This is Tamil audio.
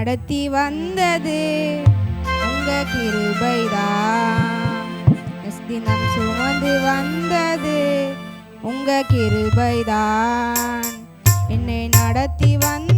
நடத்தி வந்தது. உங்க கிருபைதான் எஸ் தினம் சுமந்து வந்தது. உங்க கிருபைதான். என்னை நடத்தி வந்த